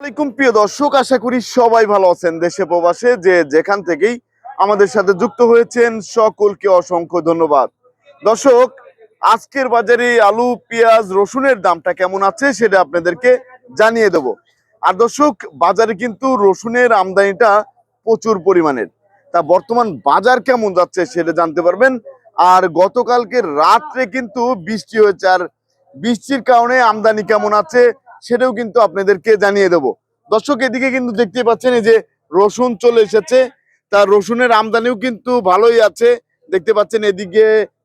আলাইকুম দর্শক, আশা করি সবাই ভালো আছেন দেশে প্রবাসে, যে যেখান থেকেই আমাদের সাথে যুক্ত হয়েছেন, সকলকে অসংখ্য ধন্যবাদ। দর্শক, আজকের বাজারে আলু, পেঁয়াজ, রসুনের দামটা কেমন আছে সেটা আপনাদেরকে জানিয়ে দেব। আর দর্শক, বাজারে কিন্তু রসুনের আমদানিটা প্রচুর পরিমাণের। তা বর্তমান বাজার কেমন যাচ্ছে সেটা জানতে পারবেন। আর গতকালকে রাত্রে কিন্তু বৃষ্টি হয়েছে, আর বৃষ্টির কারণে আমদানি কেমন আছে সেটাও কিন্তু আপনাদেরকে জানিয়ে দেব। দর্শক এদিকে কিন্তু দেখতে পাচ্ছেন এই যে রসুন চলে এসেছে। তার রসুনের আমদানিও কিন্তু ভালোই আছে। দেখতে পাচ্ছেন এদিকে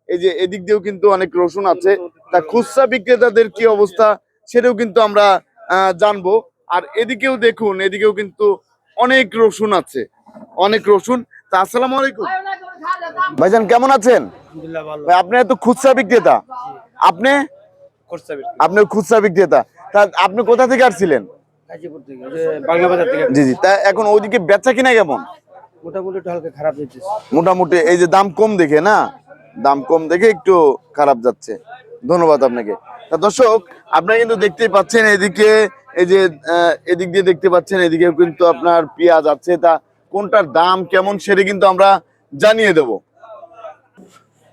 এই যে এদিক দিয়েও কিন্তু অনেক রসুন আছে। তা খুচরা বিক্রেতাদের কি অবস্থা সেটাও কিন্তু আমরা আহ, জানব। আর এদিকেও দেখুন এদিকেও কিন্তু অনেক রসুন আছে। অনেক রসুন। তা আসসালামু আলাইকুম। ভাইজান কেমন আছেন? ভাই আপনি তো খুচরা বিক্রেতা। আপনি? করছে আপনি খুচরা বিক্রেতা। তা আপনি কোথা থেকে আসছিলেন? জি জি। তা এখন ওইদিকে বেচা কিনা কেমন? মোটামুটি হালকা খারাপ মোটামুটি এই যে দাম কম দেখে না? দাম কম দেখে একটু খারাপ যাচ্ছে। ধন্যবাদ আপনাকে। তা দর্শক আপনারা কিন্তু দেখতেই পাচ্ছেন এদিকে এই যে এদিক দিয়ে দেখতে পাচ্ছেন এদিকে কিন্তু আপনার পেঁয়াজ আছে। তা কোনটার দাম কেমন সেটা কিন্তু আমরা জানিয়ে দেব।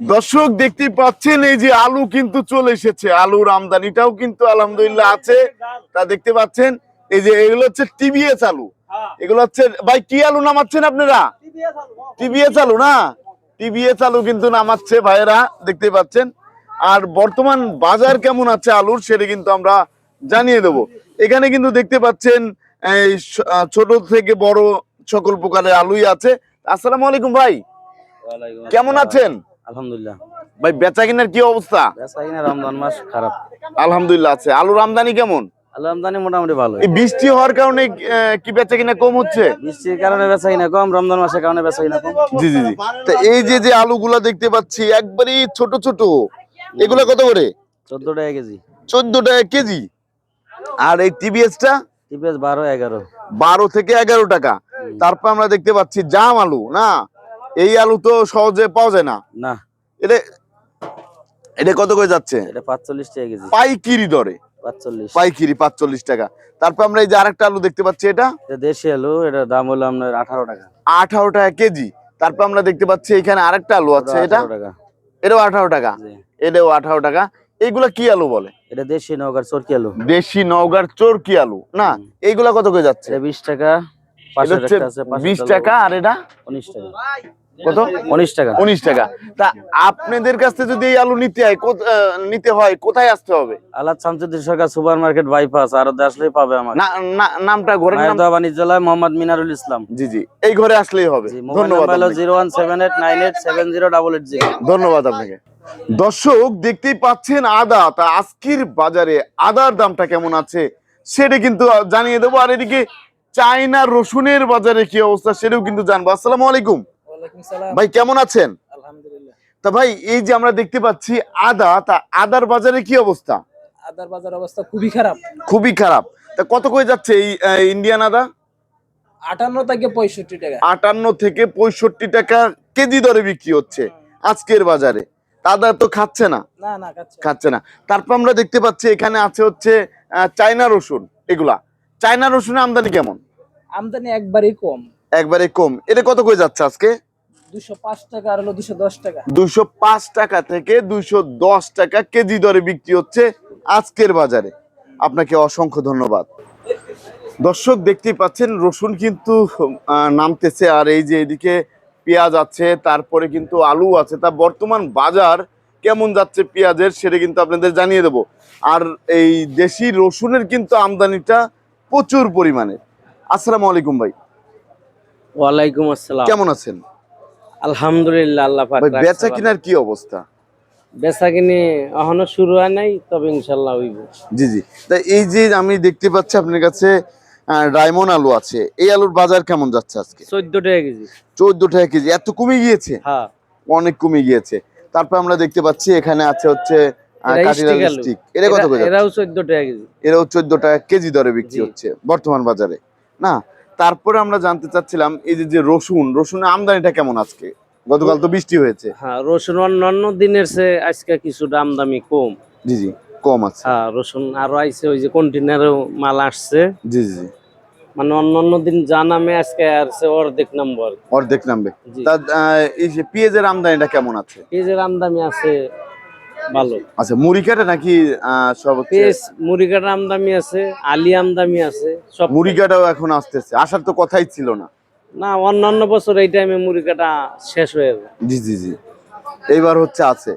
দর্শক দেখতে পাচ্ছেন এই যে আলু কিন্তু চলে এসেছে। আলুর আমদানিটাও কিন্তু আলহামদুলিল্লাহ আছে। তা দেখতে পাচ্ছেন এই যে এগুলো হচ্ছে টিবিএস আলু। এগুলো হচ্ছে ভাই কি আলু নামাচ্ছেন আপনারা? টিবিএস আলু না? টিবিএস আলু কিন্তু নামাচ্ছে ভাইয়েরা দেখতে পাচ্ছেন। আর বর্তমান বাজার কেমন আছে আলুর সেটা কিন্তু আমরা জানিয়ে দেব। এখানে কিন্তু দেখতে পাচ্ছেন এই আহ, ছোট থেকে বড় সকল প্রকারের আলুই আছে। আসসালামু আলাইকুম ভাই। কেমন আছেন? আলহামদুলিল্লাহ। ভাই বেচা কিনার কি অবস্থা? বেচা কিনা রমজান মাস খারাপ। আলহামদুলিল্লাহ আছে। আলুর আমদানি কেমন? আলু আমদানি মোটামুটি ভালো এই বৃষ্টি হওয়ার কারণে কি বেচা কিনা কম হচ্ছে? বৃষ্টির কারণে বেচা কিনা কম রমজান মাসের কারণে বেচা কিনা কম। জি জি জি। তা এই যে যে আলুগুলা দেখতে পাচ্ছি একবারই ছোট ছোট। এগুলা কত করে? চোদ্দ টাকা কেজি। চোদ্দ টাকা কেজি? আর এই টিবিএস টা টিপিএস বারো এগারো। বারো থেকে এগারো টাকা। তারপর আমরা দেখতে পাচ্ছি জাম আলু না? এই আলু তো সহজে পাওয়া যায় না। না। এটা এটা কত করে যাচ্ছে? এটা পাঁচচল্লিশ টাকা কেজি। পাইকিরি দরে। পাঁচচল্লিশ। পাইকিরি পাঁচচল্লিশ টাকা। তারপর আমরা এই যে আরেকটা আলু দেখতে পাচ্ছি এটা? এটা দেশি আলু এটার দাম হলো আপনার আঠারো টাকা। আঠারো টাকা কেজি। তারপর আমরা দেখতে পাচ্ছি এখানে আরেকটা আলু আছে এটা? 18 টাকা। এটাও আঠারো টাকা। জি। এটাও আঠারো টাকা। এইগুলা কি আলু বলে? এটা দেশি নৌকার চরকি আলু। দেশি নওগাঁর চরকি আলু। না এইগুলা কত করে যাচ্ছে? এটা বিশ টাকা এটা পাঁচশো হচ্ছে বিশ টাকা আর এটা? উনিশ টাকা। কত? উনিশ টাকা। উনিশ টাকা। তা আপনাদের কাছ থেকে যদি এই আলু নিতে হয় নিতে হয় কোথায় আসতে হবে? আলাদ Shamsuddin Sarkar super market bypass আরও আসলেই পাবে আমার নামটা মায়ের বাণিজ্যালয় মোহাম্মদ মিনারুল ইসলাম। জি জি। এই ঘরে আসলেই হবে। ধন্যবাদ। Zero one seven eight nine eight seven zero double eight zero. ধন্যবাদ আপনাকে। দর্শক দেখতেই পাচ্ছেন আদা। তা আজকের বাজারে আদার দামটা কেমন আছে সেটা কিন্তু জানিয়ে দেবো। আর এদিকে চায়না রসুনের বাজারে কি অবস্থা সেটাও কিন্তু জানব। আসসালামু আলাইকুম। ভাই কেমন আছেন? আলহামদুলিল্লাহ। তা ভাই এই যে আমরা দেখতে পাচ্ছি আদা তা আদার বাজারে কি অবস্থা? আদার বাজার অবস্থা খুবই খারাপ। খুবই খারাপ। তা কত করে যাচ্ছে এই ইন্ডিয়ান আদা? আটান্ন থেকে পঁয়ষট্টি টাকা। আটান্ন থেকে পঁয়ষট্টি টাকা কেজি দরে বিক্রি হচ্ছে আজকের বাজারে। আদা তো খাচ্ছে না। না না খাচ্ছে না। তারপর আমরা দেখতে পাচ্ছি এখানে আছে হচ্ছে চায়না রসুন এগুলা। চায়না রসুনের আমদানি কেমন? আমদানি একবারই কম। একবারে কম। এটা কত করে যাচ্ছে আজকে? টাকা আর হলো টাকা। পাঁচ টাকা থেকে দুইশো দশ টাকা কেজি দরে বিক্রি হচ্ছে আজকের বাজারে। আপনাকে অসংখ্য ধন্যবাদ। দর্শক দেখতেই পাচ্ছেন রসুন কিন্তু নামতেছে আর এই যে এদিকে পেঁয়াজ আছে তারপরে কিন্তু আলু আছে। তা বর্তমান বাজার কেমন যাচ্ছে পেঁয়াজের সেটা কিন্তু আপনাদের জানিয়ে দেব। আর এই দেশি রসুনের কিন্তু আমদানিটা প্রচুর পরিমাণে। আসসালামু আলাইকুম ভাই। ওয়ালাইকুম আসসালাম। কেমন আছেন? আলহামদুলিল্লাহ আল্লাহ পাক বেচা কিনার কি অবস্থা? বেচা কিনে এখনও শুরু হয় নাই তবে ইনশাল্লাহ হইব। জি জি। তা এই যে আমি দেখতে পাচ্ছি আপনার কাছে ডায়মন্ড আলু আছে। এই আলুর বাজার কেমন যাচ্ছে আজকে? চোদ্দ টাকা কেজি। চোদ্দ টাকা কেজি। এত কমে গিয়েছে? হ্যাঁ। অনেক কমে গিয়েছে। তারপর আমরা দেখতে পাচ্ছি এখানে আছে হচ্ছে এরাও চোদ্দ টাকা কেজি। এরাও চোদ্দ টাকা কেজি দরে বিক্রি হচ্ছে বর্তমান বাজারে। না তারপরে আমরা জানতে চাচ্ছিলাম এই যে যে রসুন রসুনের আমদানিটা কেমন আজকে? গতকাল তো বৃষ্টি হয়েছে। হ্যাঁ রসুন অন্যান্য দিনের চেয়ে আজকে কিছু দাম দামি কম। জি জি কম আছে। হ্যাঁ রসুন আরও আইছে ওই যে কন্টেনারও মাল আসছে। জি জি। মানে অন্য অন্য দিন যা নামে আজকে সে অর্ধেক নাম্বার অর্ধেক নামবে। তা এই যে পেঁয়াজের আমদানিটা কেমন আছে? পেঁয়াজের আমদানি আছে ভালো। আচ্ছা মুড়ি কাটা নাকি সব হচ্ছে মুড়ি কাটার আমদানি আছে আলি আমদানি আছে সব মুড়ি কাটাও এখন আসতেছে। আসার তো কথাই ছিল না। না অন্যান্য বছর এই টাইমে মুড়ি কাটা শেষ হয়ে যাবে জি জি জি। এইবার হচ্ছে আছে।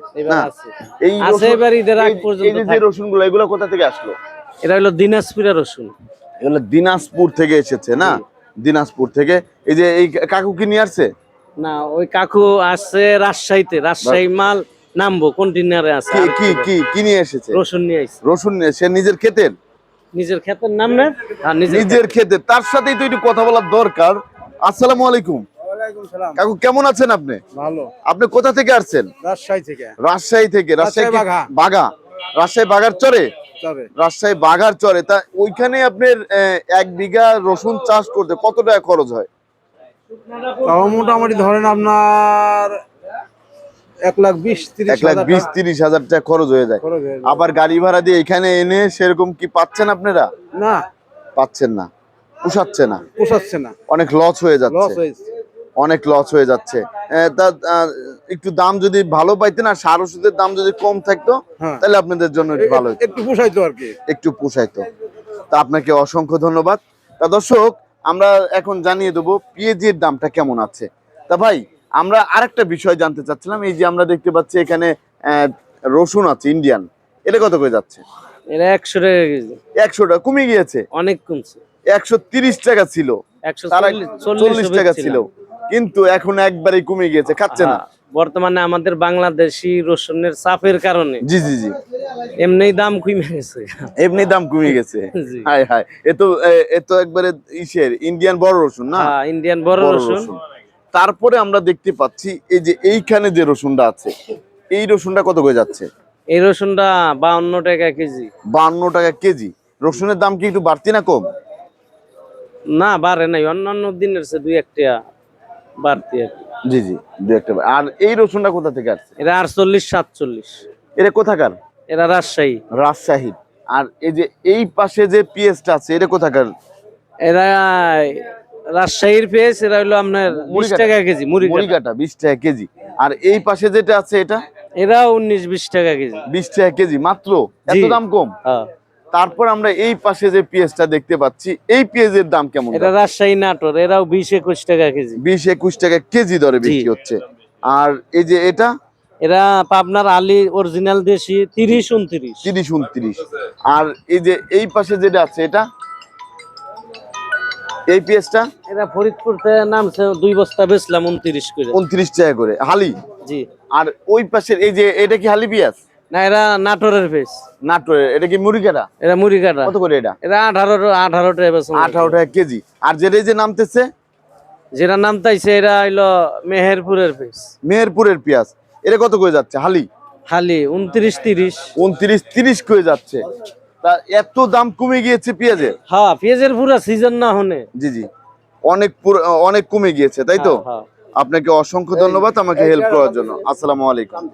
এই আছে এবার ঈদের আগ এই- এই যে রসুনগুলো এগুলো কোথা থেকে আসলো? এটা হলো দিনাজপুরের রসুন। এগুলো দিনাজপুর থেকে এসেছে না? দিনাজপুর থেকে। এই যে এই কাকু কি নিয়ে আসছে? না ওই কাকু আসছে রাজশাহীতে। রাজশাহী মাল নামবো কন্টেনারে আছে? কি কি কি কি নিয়ে এসেছে? রসুন নিয়ে আইছে। রসুন নিয়ে- সে নিজের ক্ষেতের? নিজের ক্ষেতের নাম না? হ্যাঁ নিজের নিজের ক্ষেতের। তার সাথেই তো একটু কথা বলার দরকার। আসসালামু আলাইকুম। কাকু কেমন আছেন আপনি? ভালো। আপনি কোথা থেকে আসছেন? রাজশাহী থেকে। রাজশাহী থেকে। রাজশাহী। বাঘা। রাজশাহী বাগার চরে? রাজশাহী বাঘার চরে। তা ওইখানে আপনার আহ, এক বিঘা রসুন চাষ করতে কত টাকা খরচ হয়? তাও মোটামুটি ধরেন আপনার এক লাখ বিশ এক লাখ বিশ তিরিশ হাজার টাকা খরচ হয়ে যায়। খরচ যাবে। আবার গাড়ি ভাড়া দিয়ে এখানে এনে সেরকম কি পাচ্ছেন আপনারা? না। পাচ্ছেন না। পোষাচ্ছে না। পোষাচ্ছে না। অনেক লস হয়ে যাচ্ছে। অনেক লস হয়ে যাচ্ছে। তা একটু দাম যদি ভালো পাইতেন আর সার ওষুধের দাম যদি কম থাকতো হ্যাঁ। তাহলে আপনাদের জন্য একটু ভালো একটু পোষাইতো আর কি। একটু পোষাইতো। তা আপনাকে অসংখ্য ধন্যবাদ। তা দর্শক আমরা এখন জানিয়ে দেবো পেঁয়াজের দামটা কেমন আছে। তা ভাই আমরা আরেকটা বিষয় জানতে চাচ্ছিলাম এই যে আমরা দেখতে পাচ্ছি এখানে রসুন আছে ইন্ডিয়ান এটা কত করে যাচ্ছে? এটা একশো টাকা কেজি। একশো টাকা। কমে গিয়েছে? অনেক কমছে। একশো তিরিশ টাকা ছিল। চল্লিশ টাকা ছিল। কিন্তু এখন একবারেই কমে গিয়েছে। খাচ্ছে না। বর্তমানে আমাদের বাংলাদেশি রসুনের চাপের কারণে। জি জি জি। এমনি দাম কমে গেছে। এমনি দাম কমে গেছে। হাই হাই এ তো এ- তো একবারে ইসের ইন্ডিয়ান বড় রসুন না? হ্যাঁ, ইন্ডিয়ান বড় বড় রসুন। তারপরে আমরা দেখতে পাচ্ছি এই যে এইখানে যে রসুনটা আছে এই রসুনটা কত করে যাচ্ছে? এই রসুনটা বাউন্ন টাকা কেজি। বান্ন টাকা কেজি। রসুনের দাম কি একটু বাড়তি না কম? না বাড়ে নাই। অন্যান্য দিনের চেয়ে দুই একটা বাড়তি আর জি জি দু একটা আর এই রসুনটা কোথা থেকে আসছে? এরা আটচল্লিশ সাতচল্লিশ। এটা কোথাকার? এরা রাজশাহী। রাজশাহী। আর এই যে এই পাশে যে পিএসটা আছে এটা কোথাকার? এরা রাজশাহীর পেঁয়াজ এরা হলো আপনার বিশ। টাকা কেজি মুড়ি মুড়িকাটা বিশ টাকা কেজি। আর এই পাশে যেটা আছে এটা? এরা উনিশ বিশ টাকা কেজি। বিশ টাকা কেজি মাত্র? এত দাম কম? হ্যাঁ। তারপর আমরা এই পাশে যে পেঁয়াজটা দেখতে পাচ্ছি এই পেঁয়াজের দাম কেমন? এটা রাজশাহী নাটোর এরাও বিশ একুশ টাকা কেজি। বিশ একুশ টাকা কেজি দরে বিক্রি হচ্ছে। আর এই যে এটা? এরা পাবনার আলি অরিজিনাল দেশি তিরিশ উনত্রিশ। তিরিশ উনত্রিশ। আর এই যে এই পাশে যেটা আছে এটা? এই পেঁয়াজটা এরা ফরিদপুর থেকে নামছে দুই বস্তা বেচলাম উনত্রিশ করে। উনত্রিশ টাকা করে। হালি? জি। আর ওই পাশের এই যে এটা কি হালি পেঁয়াজ? না এরা নাটোরের পেঁয়াজ। নাটোরের এটা কি মুড়িকাটা? এরা মুড়ি কাটা কত করে এটা? এরা আঠারো আঠারো টাকা বেচন আঠারো টাকা কেজি। আর যেটা এই যে নামতেছে? যেটা নাম তাইছে এরা হইল মেহেরপুরের পেঁয়াজ। মেহেরপুরের পেঁয়াজ। এটা কত করে যাচ্ছে? হালি? হালি উনত্রিশ তিরিশ। উনত্রিশ তিরিশ করে যাচ্ছে। তা এত দাম কমে গিয়েছে পেঁয়াজের হ্যাঁ পেঁয়াজের পুরা সিজন না হনে জি জি। অনেক পুরো- অনেক কমে গিয়েছে তাই তো? হ্যাঁ, হ্যাঁ। আপনাকে অসংখ্য ধন্যবাদ আমাকে হেল্প করার জন্য। আসসালামু আলাইকুম।